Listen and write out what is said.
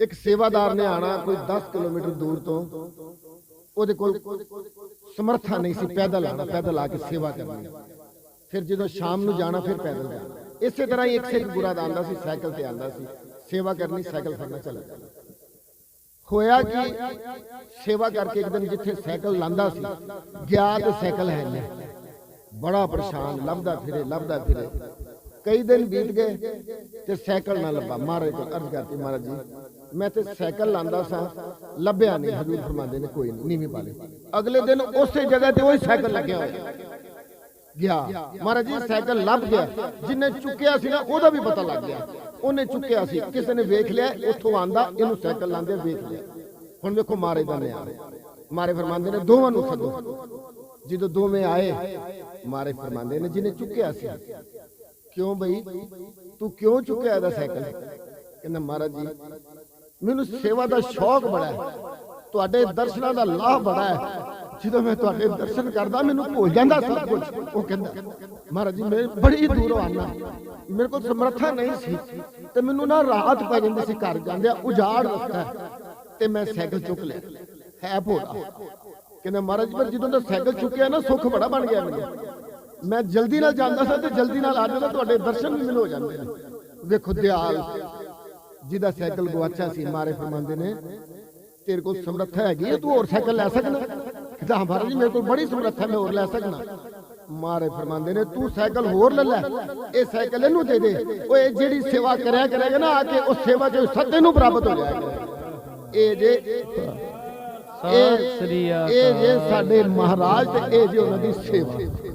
ਇੱਕ ਸੇਵਾਦਾਰ ਨੇ ਆਣਾ ਕੋਈ 10 ਕਿਲੋਮੀਟਰ ਦੂਰ ਤੋਂ, ਉਹਦੇ ਕੋਲ ਸਮਰੱਥਾ ਨਹੀਂ ਸੀ, ਪੈਦਲ ਆਣਾ, ਪੈਦਲ ਆ ਕੇ ਸੇਵਾ ਕਰਨੀ। ਫਿਰ ਜਦੋਂ ਸ਼ਾਮ ਨੂੰ ਜਾਣਾ, ਫਿਰ ਪੈਦਲ ਜਾਣਾ। ਇਸੇ ਤਰ੍ਹਾਂ ਹੀ ਇੱਕ ਸਿੱਖ ਗੁਰਾ ਦਾ ਆਂਦਾ ਸੀ, ਸਾਈਕਲ ਤੇ ਆਂਦਾ ਸੀ, ਸੇਵਾ ਕਰਨੀ, ਸਾਈਕਲ ਫੜਨਾ, ਚੱਲ ਜਾਣਾ। ਹੋਇਆ ਕਿ? ਸੇਵਾ ਕਰਕੇ ਇੱਕ ਦਿਨ ਜਿੱਥੇ ਸਾਈਕਲ ਲਾਂਦਾ ਸੀ ਗਿਆ ਤੇ ਸਾਈਕਲ ਹੈ ਨਹੀਂ। ਬੜਾ ਪਰੇਸ਼ਾਨ, ਲੱਭਦਾ ਫਿਰੇ ਲੱਭਦਾ ਫਿਰੇ। ਕਈ ਦਿਨ ਬੀਤ ਗਏ ਤੇ ਸਾਈਕਲ ਨਾ ਲੱਭਾ। ਮਹਾਰਾਜ ਕੋਲ ਅਰਜ਼ ਕਰਤੀ, ਮਹਾਰਾਜ ਜੀ ਮੈਂ ਤੇ ਸਾਈਕਲ ਲਾਂਦਾ ਸਾਂ, ਲੱਭਿਆ ਨਹੀਂ, ਹਜ਼ੂਰ ਫਰਮਾਉਂਦੇ ਨੇ, ਕੋਈ ਨਹੀਂ, ਨੀਵੀਂ ਪਾ ਅਗਲੇ ਦਿਨ ਉਸੇ ਜਗ੍ਹਾ ਤੇ ਉਹੀ ਸਾਈਕਲ ਲੱਗਿਆ ਹੋਇਆ। ਗਿਆ। ਮਹਾਰਾਜ ਜੀ, ਸਾਈਕਲ ਲੱਭ ਗਿਆ। ਜਿੰਨੇ ਚੁੱਕਿਆ ਸੀ ਨਾ, ਉਹਦਾ ਵੀ ਪਤਾ ਲੱਗ ਗਿਆ। ਉਹਨੇ ਚੁੱਕਿਆ ਸੀ। ਕਿਸੇ ਨੇ ਵੇਖ ਲਿਆ, ਉੱਥੋਂ ਆਂਦਾ, ਇਹਨੂੰ ਸਾਈਕਲ ਲਾਂਦੇ ਵੇਖ ਲਿਆ। ਹੁਣ ਵੇਖੋ ਮਾਰੇ ਦਾ ਨਿਆਂ। ਮਾਰੇ ਫਰਮਾਉਂਦੇ ਨੇ, ਦੋਵਾਂ ਨੂੰ ਸੱਦੋ। ਜਦੋਂ ਦੋਵੇਂ ਆਏ ਮਾਰੇ ਫਰਮਾਉਂਦੇ ਨੇ ਜਿਹਨੇ ਚੁੱਕਿਆ ਸੀ। ਕਿਉਂ ਬਈ? ਤੂੰ ਕਿਉਂ ਚੁੱਕਿਆ ਇਹਦਾ ਸਾਈਕਲ? ਕਹਿੰਦਾ, ਮਹਾਰਾਜ ਜੀ ਮੈਨੂੰ ਸੇਵਾ ਦਾ ਸ਼ੌਕ ਬੜਾ ਹੈ। ਤੁਹਾਡੇ ਦਰਸ਼ਨਾਂ ਦਾ ਲਾਭ ਬੜਾ ਹੈ। ਜਦੋਂ ਮੈਂ ਤੁਹਾਡੇ ਦਰਸ਼ਨ ਕਰਦਾ ਮੈਨੂੰ ਭੁੱਲ ਜਾਂਦਾ ਸਭ ਕੁਝ। ਉਹ ਕਹਿੰਦਾ ਮਹਾਰਾਜ ਜੀ ਮੈਂ ਬੜੀ ਦੂਰੋਂ ਆਨਾ ਮੇਰੇ ਕੋਲ ਸਮਰੱਥਾ ਨਹੀਂ ਸੀ। ਤੇ ਮੈਨੂੰ ਨਾ ਰਾਤ ਪੈ ਜਾਂਦੀ ਸੀ ਘਰ ਜਾਂਦਿਆਂ ਉਜਾੜ ਰਸਤਾ ਹੈ, ਤੇ ਮੈਂ ਸਾਈਕਲ ਚੁੱਕ ਲਿਆ। ਹੈ ਭੋਲਾ। ਕਹਿੰਦਾ ਮਹਾਰਾਜ ਪਰ ਜਦੋਂ ਦਾ ਸਾਈਕਲ ਚੁੱਕਿਆ ਨਾ ਸੁੱਖ ਬੜਾ ਬਣ ਗਿਆ ਮੈਨੂੰ ਮੈਂ ਜਲਦੀ ਨਾਲ ਜਾਂਦਾ ਸਾਂ ਤੇ ਜਲਦੀ ਨਾਲ ਆ ਜਾਂਦਾ ਤੁਹਾਡੇ ਦਰਸ਼ਨ ਵੀ ਮੈਨੂੰ ਹੋ ਜਾਂਦੇ ਨੇ ਵੇਖੋ ਦਿਆਲ। ਜਿਹਦਾ ਸਾਈਕਲ ਗਵਾਚਾ ਸੀ ਮਾਰੇ ਫਰਮਾਉਂਦੇ ਨੇ। ਤੇਰੇ ਕੋਲ ਸਮਰੱਥਾ ਹੈਗੀ ਹੈ ਤੂੰ ਹੋਰ ਸਾਈਕਲ ਲੈ ਸਕਣਾ। ਕਹਿੰਦਾ ਹਾਂ ਮਹਾਰਾਜ ਜੀ ਮੇਰੇ ਕੋਲ ਬੜੀ ਸਮਰੱਥਾ ਮੈਂ ਹੋਰ ਲੈ ਸਕਣਾ। ਮਾਰੇ ਫਰਮਾਉਂਦੇ ਨੇ ਤੂੰ ਸਾਈਕਲ ਹੋਰ ਲੈ ਲੈ। ਇਹ ਸਾਈਕਲ ਇਹਨੂੰ ਦੇ ਦੇ। ਓਏ ਜਿਹੜੀ ਸੇਵਾ ਕਰਿਆ ਕਰੇਗਾ ਨਾ ਆ ਕੇ ਉਸ ਸੇਵਾ ਚ ਸੱਦੇ ਨੂੰ ਪ੍ਰਾਪਤ ਹੋ ਜਾਏਗਾ। ਇਹ ਜੇ ਸਤਿ ਸ੍ਰੀ ਇਹ ਇਹ ਜੇ ਸਾਡੇ ਮਹਾਰਾਜ ਤੇ ਇਹ ਜੇ ਉਹਨਾਂ ਦੀ ਸੇਵਾ।